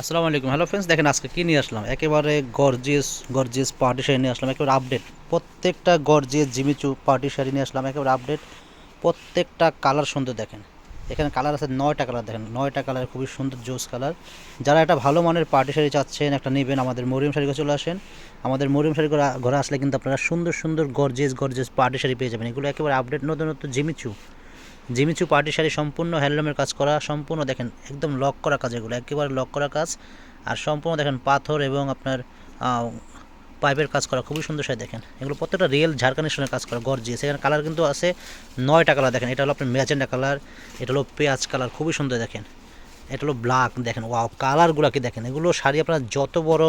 আসসালামু আলাইকুম। Hello friends দেখেন আজকে কী নিয়ে আসলাম? একেবারে গর্জিয়াস গর্জিয়াস পার্টি শাড়ি নিয়ে আসলাম। একেবারে আপডেট প্রত্যেকটা গর্জিয়াস জিমিচু পার্টি শাড়ি নিয়ে আসলাম। একেবারে আপডেট প্রত্যেকটা কালার সুন্দর দেখেন। এখানে কালার আছে নয়টা কালার দেখেন। নয়টা কালার খুবই সুন্দর জোস কালার যারা একটা ভালো মানের পার্টি শাড়ি চাচ্ছেন, একটা নেবেন, আমাদের মরিয়ম শাড়ি চলে আসেন। আমাদের মরিয়ম শাড়ি ঘরে আসলে কিন্তু আপনারা সুন্দর সুন্দর গর্জিয়াস গর্জিয়াস পার্টি শাড়ি পেয়ে যাবেন। এগুলো একেবারে আপডেট নতুন নতুন জিমিচু জিমিচু পার্টি শাড়ি সম্পূর্ণ হ্যান্ডলুমের কাজ করা, সম্পূর্ণ দেখেন একদম লক করা কাজ এগুলো একেবারে লক করা কাজ। আর সম্পূর্ণ দেখেন পাথর এবং আপনার পাইপের কাজ করা, খুবই সুন্দর শাড়ি দেখেন। এগুলো প্রত্যেকটা রিয়েল ঝাড়খানি স্টোনের কাজ করা, গর্জিয়াস। এখানে কালার কিন্তু আছে নয়টা কালার দেখেন, এটা হলো আপনার ম্যাজেন্ডা কালার, এটা হলো পেঁয়াজ কালার, খুবই সুন্দর দেখেন। এটা হলো ব্ল্যাক দেখেন, ওয়াও, কালারগুলো কি দেখেন, এগুলো শাড়ি আপনার যত বড়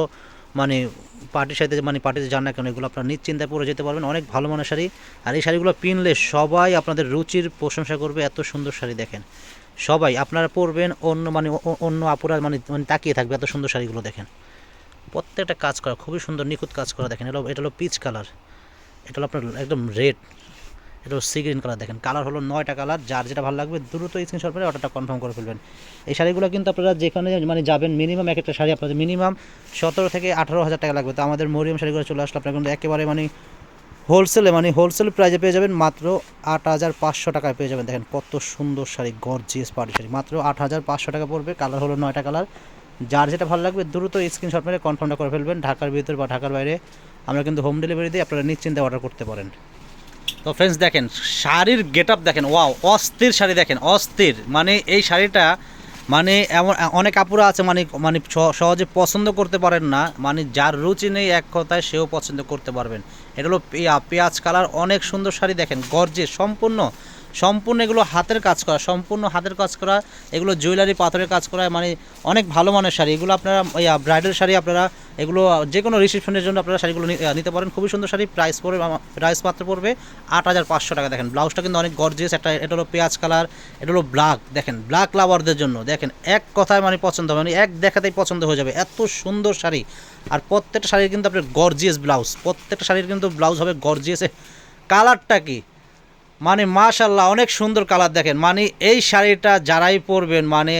মানে পার্টির সাথে মানে পার্টিতে যান না কেন, এগুলো আপনার নিশ্চিন্তায় পরে যেতে পারবেন। অনেক ভালো মানের শাড়ি। আর এই শাড়িগুলো পিনলে সবাই আপনাদের রুচির প্রশংসা করবে, এত সুন্দর শাড়ি দেখেন। সবাই, আপনারা পরবেন অন্য মানে অন্য আপুরা মানে মানে তাকিয়ে থাকবে এত সুন্দর শাড়িগুলো দেখেন। প্রত্যেকটা কাজ করা, খুবই সুন্দর নিখুঁত কাজ করা দেখেন। এটা হলো- এটা হলো পিচ কালার এটা হলো আপনার একদম রেড এটা সি গ্রিন কালার দেখেন। কালার হলো নয়টা কালার যার যেটা ভালো লাগবে দ্রুত স্ক্রিনশট করে অর্ডারটা কনফার্ম করে ফেলবেন। এই শাড়িগুলো কিন্তু আপনারা যেখানে মানে যাবেন মিনিমাম এক একটা শাড়ি আপনাদের মিনিমাম সতেরো থেকে আঠারো হাজার টাকা লাগবে। তো আমাদের মরিয়াম শাড়িগুলো চলে আসলে, আপনারা কিন্তু একেবারে মানে হোলসেলে মানে হোলসেল প্রাইজে পেয়ে যাবেন মাত্র আট হাজার পাঁচশো টাকায় পেয়ে যাবেন। দেখেন কত সুন্দর শাড়ি গর্জিয়াস পাড়ি শাড়ি। মাত্র আট হাজার পাঁচশো টাকা পড়বে কালার হলো নয়টা কালার যার যেটা ভালো লাগবে দ্রুত স্ক্রিনশট মেরে কনফার্মটা করে ফেলবেন। ঢাকার ভিতর বা ঢাকার বাইরে আমরা কিন্তু হোম ডেলিভারি দিয়ে আপনারা নিশ্চিন্তে অর্ডার করতে পারেন। তো ফ্রেন্ডস দেখেন, শাড়ির গেট আপ দেখেন ওয়াও অস্থির শাড়ি দেখেন, অস্থির। মানে এই শাড়িটা মানে এমন, অনেক আপুরা আছে মানে মানে সহজে পছন্দ করতে পারেন না মানে যার রুচি নেই এক কথায় সেও পছন্দ করতে পারবেন। এটা হলো পেঁয়া- পেঁয়াজ কালার, অনেক সুন্দর শাড়ি দেখেন গর্জে সম্পূর্ণ। সম্পূর্ণ এগুলো হাতের কাজ করা সম্পূর্ণ হাতের কাজ করা এগুলো জুয়েলারি পাথরের কাজ করা মানে অনেক ভালো মানের শাড়ি। এগুলো আপনারা ব্রাইডাল শাড়ি আপনারা এগুলো যে কোনো রিসেপশনের জন্য আপনারা শাড়িগুলো নিতে পারেন। খুবই সুন্দর শাড়ি প্রাইস পড়বে প্রাইস মাত্র পড়বে আট হাজার পাঁচশো টাকা। দেখেন ব্লাউজটা কিন্তু অনেক গর্জিয়াস একটা এটা হলো পেঁয়াজ কালার এটা হলো ব্ল্যাক দেখেন ব্ল্যাক লাভারদের জন্য। দেখেন এক কথায় মানে পছন্দ হবে, মানে এক দেখাতেই পছন্দ হয়ে যাবে। এত সুন্দর শাড়ি। আর প্রত্যেকটা শাড়ির কিন্তু আপনার গর্জিয়াস ব্লাউজ প্রত্যেকটা শাড়ির কিন্তু ব্লাউজ হবে গর্জিয়াস কালারটা কি? মানে মাশাল্লাহ, অনেক সুন্দর কালার দেখেন। মানে এই শাড়িটা যারাই পরবেন মানে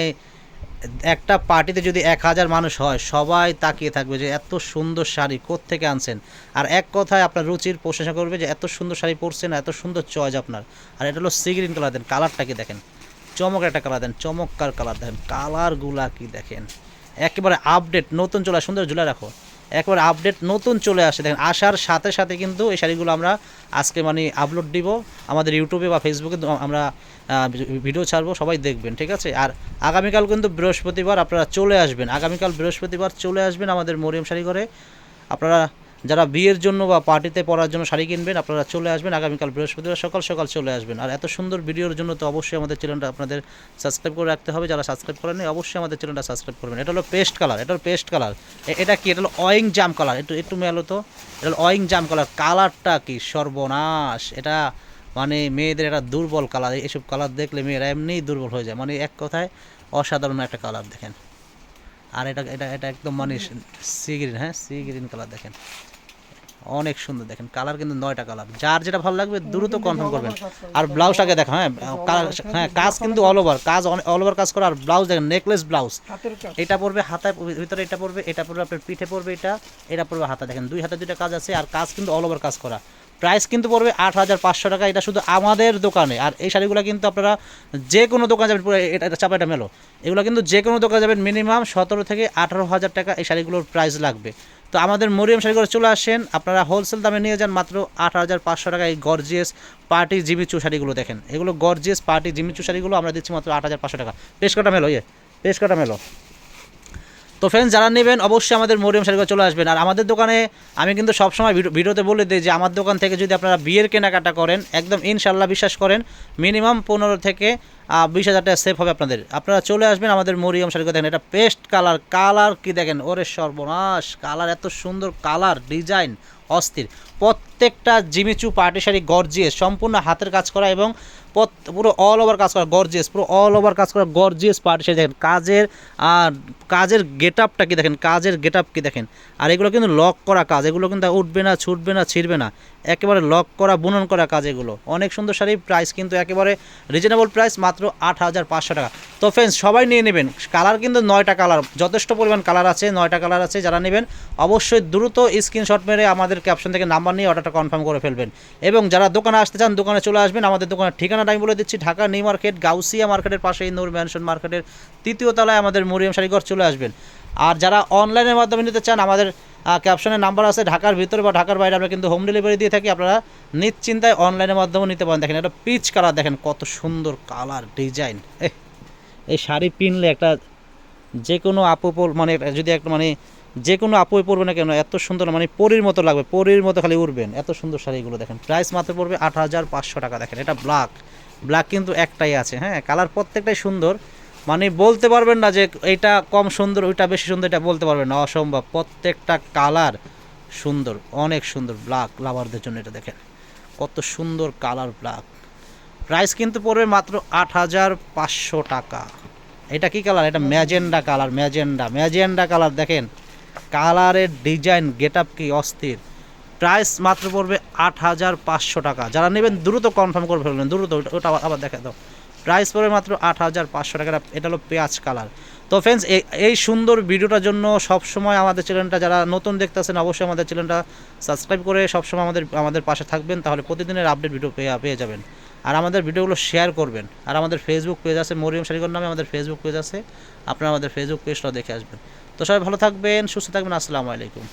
একটা পার্টিতে যদি এক হাজার মানুষ হয়, সবাই তাকিয়ে থাকবে যে এত সুন্দর শাড়ি থেকে আনছেন। আর এক কথায় আপনার রুচির প্রশংসা করবে যে এত সুন্দর শাড়ি পরছেন, এত সুন্দর চয়েস আপনার। আর এটা হলো সিগ্রিন কালার দেন, কালারটা কি দেখেন? চমক একটা কালার দেন, চমৎকার কালার দেখেন কালারগুলা কি দেখেন? একেবারে আপডেট নতুন চলে সুন্দর ঝুলে রাখো। একবার আপডেট নতুন চলে আসে। দেখেন, আসার সাথে সাথে কিন্তু এই শাড়িগুলো আমরা আজকে মানে আপলোড দিব। আমাদের ইউটিউবে বা ফেসবুকে আমরা ভিডিও ছাড়বো, সবাই দেখবেন, ঠিক আছে? আর আগামীকাল কিন্তু বৃহস্পতিবার আপনারা চলে আসবেন। আগামীকাল বৃহস্পতিবার চলে আসবেন আমাদের মরিয়াম শাড়ি ঘরে আপনারা যারা বিয়ের জন্য বা পার্টিতে পরার জন্য শাড়ি কিনবেন, আপনারা চলে আসবেন আগামীকাল বৃহস্পতিবার সকাল সকাল চলে আসবেন। আর এত সুন্দর ভিডিওর জন্য তো অবশ্যই আমাদের চ্যানেলটা আপনাদের সাবস্ক্রাইব করে রাখতে হবে। যারা সাবস্ক্রাইব করেন অবশ্যই আমাদের চ্যানেলটা সাবস্ক্রাইব করবেন। এটা হলো পেস্ট কালার, এটা হলো পেস্ট কালার। এটা কি? এটা হলো অয়িং জাম কালার। একটু একটু মেলো তো। এটা হলো অয়িং জাম কালার। কালারটা কি সর্বনাশ। এটা মানে মেয়েদের একটা দুর্বল কালার। এসব কালার দেখলে মেয়েরা এমনিই দুর্বল হয়ে যায়। মানে এক কথায় অসাধারণ একটা কালার দেখেন। আর এটা এটা এটা একদম মানে সি গ্রিন হ্যাঁ? সি গ্রিন কালার দেখেন। অনেক সুন্দর দেখেন। কালার কিন্তু নয়টা কালার। যার যেটা ভালো লাগবে দ্রুত কনফার্ম করবেন। আর ব্লাউজটাকে দেখো হ্যাঁ হ্যাঁ কাজ কিন্তু অল ওভার কাজ অল ওভার কাজ করা। আর ব্লাউজ দেখেন নেকলেস ব্লাউজ এটা পড়বে হাতায় ভিতরে এটা পড়বে এটা পড়বে আপনার পিঠে পড়বে এটা এটা পড়বে হাতা দেখেন দুই হাতে দুইটা কাজ আছে আর কাজ কিন্তু অল ওভার কাজ করা। প্রাইস কিন্তু পড়বে আট হাজার পাঁচশো টাকা। এটা শুধু আমাদের দোকানে। আর এই শাড়িগুলো কিন্তু আপনারা যে কোনো দোকানে যাবেন এটা চাপা এটা মেলো। এগুলো কিন্তু যে কোনো দোকানে যাবেন, মিনিমাম সতেরো থেকে আঠারো হাজার টাকা এই শাড়িগুলোর প্রাইস লাগবে। তো আমাদের মরিয়াম শাড়িগুলো চলে আসেন। আপনারা হোলসেল দামে নিয়ে যান মাত্র আট হাজার পাঁচশো টাকা এই গর্জিয়াস পার্টি জিমিচু শাড়িগুলো দেখেন। এগুলো গর্জিয়াস পার্টি জিমিচু শাড়িগুলো আমরা দিচ্ছি মাত্র আট হাজার পাঁচশো টাকা। পেশ কাটা মেলো? ইয়ে পেশ কাটা মেলো? তো ফ্রেন্ডস যারা নেবেন অবশ্যই আমাদের মরিয়ম শাড়িগুলো চলে আসবেন। আর আমাদের দোকানে আমি কিন্তু সবসময় ভিডিও- ভিডিওতে বলে দিই যে, আমার দোকান থেকে যদি আপনারা বিয়ের কেনাকাটা করেন, একদম ইনশাল্লাহ বিশ্বাস করেন, মিনিমাম পনেরো থেকে বিশ হাজার টাকা সেফ হবে আপনাদের। আপনারা চলে আসবেন আমাদের মরিয়ম শাড়িগুলো দেখেন, এটা পেস্ট কালার কালার কি দেখেন? ওরে সর্বনাশ কালার এত সুন্দর কালার ডিজাইন অস্থির। প্রত্যেকটা জিমিচু পার্টি শাড়ি গর্জিয়ে সম্পূর্ণ হাতের কাজ করা এবং পুরো অল ওভার কাজ করা গর্জিয়াস পুরো অল ওভার কাজ করা গর্জিয়াস পার্টি শাড়ি দেখেন। কাজের আর কাজের গেট আপটা কি দেখেন? কাজের গেট আপ কি দেখেন? আর এগুলো কিন্তু লক করা কাজ, এগুলো কিন্তু উঠবে না, ছুটবে না, ছিঁড়বে না। একেবারে লক করা, বুনন করা কাজ এগুলো। অনেক সুন্দর শাড়ি প্রাইস কিন্তু একেবারে রিজনেবল প্রাইস মাত্র আট হাজার পাঁচশো টাকা। তো ফ্রেন্ডস সবাই নিয়ে নেবেন। কালার কিন্তু নয়টা কালার। যথেষ্ট পরিমাণ কালার আছে, নয়টা কালার আছে, যারা নেবেন, অবশ্যই দ্রুত স্ক্রিনশট মেরে আমাদের ক্যাপশন থেকে নাম্বার নিয়ে অর্ডারটা কনফার্ম করে ফেলবেন। এবং যারা দোকানে আসতে চান, দোকানে চলে আসবেন, আমাদের দোকানের ঠিকানাটা আমি বলে দিচ্ছি, ঢাকা নিউ মার্কেট, গাউসিয়া মার্কেটের পাশেই নূর ম্যানশন মার্কেটের তৃতীয় তলায় আমাদের মরিয়াম শাড়িঘর চলে আসবেন। আর যারা অনলাইনের মাধ্যমে নিতে চান, আমাদের ক্যাপশনের নাম্বার আছে, ঢাকার ভিতরে বা ঢাকার বাইরে আমরা কিন্তু হোম ডেলিভারি দিয়ে থাকি, আপনারা নিশ্চিন্তায় অনলাইনের মাধ্যমে নিতে পারেন। দেখেন এটা পিচ কালার দেখেন কত সুন্দর কালার ডিজাইন এই শাড়ি পিনলে একটা যে কোনো আপু মানে যদি একটা মানে যে কোনো আপুই পরবে না কেন, এত সুন্দর মানে পরির মতো লাগবে, পরির মতো খালি উঠবেন এত সুন্দর শাড়িগুলো দেখেন। প্রাইস মাত্র পড়বে আট হাজার পাঁচশো টাকা দেখেন, এটা ব্ল্যাক ব্ল্যাক কিন্তু একটাই আছে হ্যাঁ? কালার প্রত্যেকটাই সুন্দর। মানে বলতে পারবেন না যে এটা কম সুন্দর, ওইটা বেশি সুন্দর, এটা বলতে পারবেন না। অসম্ভব। প্রত্যেকটা কালার সুন্দর, অনেক সুন্দর ব্ল্যাক লাভারদের জন্য এটা দেখেন। কত সুন্দর কালার ব্ল্যাক প্রাইস কিন্তু পড়বে মাত্র আট হাজার পাঁচশো টাকা। এটা কি কালার এটা magenta colour magenta. Magenta colour দেখেন কালারের ডিজাইন গেট আপ কি অস্থির। প্রাইস মাত্র পড়বে আট হাজার পাঁচশো টাকা। যারা নেবেন, দ্রুত কনফার্ম করে ফেলবেন, দ্রুত। ওটা- আবার দেখা দাও। প্রাইস পড়বে মাত্র আট হাজার পাঁচশো টাকা। এটা হলো পেঁয়াজ কালার তো ফ্রেন্ডস এই সুন্দর ভিডিওটার জন্য সবসময় আমাদের চ্যানেলটা যারা নতুন দেখতেছেন, অবশ্যই আমাদের চ্যানেলটা সাবস্ক্রাইব করে সবসময় আমাদের আমাদের পাশে থাকবেন। তাহলে প্রতিদিনের আপডেট ভিডিও পেয়ে পেয়ে যাবেন। আর আমাদের ভিডিওগুলো শেয়ার করবেন। আর আমাদের ফেসবুক পেজ আছে মরিয়ম শারিগর নামে, আমাদের ফেসবুক পেজ আছে। আপনারা আমাদের ফেসবুক পেজটাও দেখে আসবেন। তো সবাই ভালো থাকবেন, সুস্থ থাকবেন, আসসালামু আলাইকুম।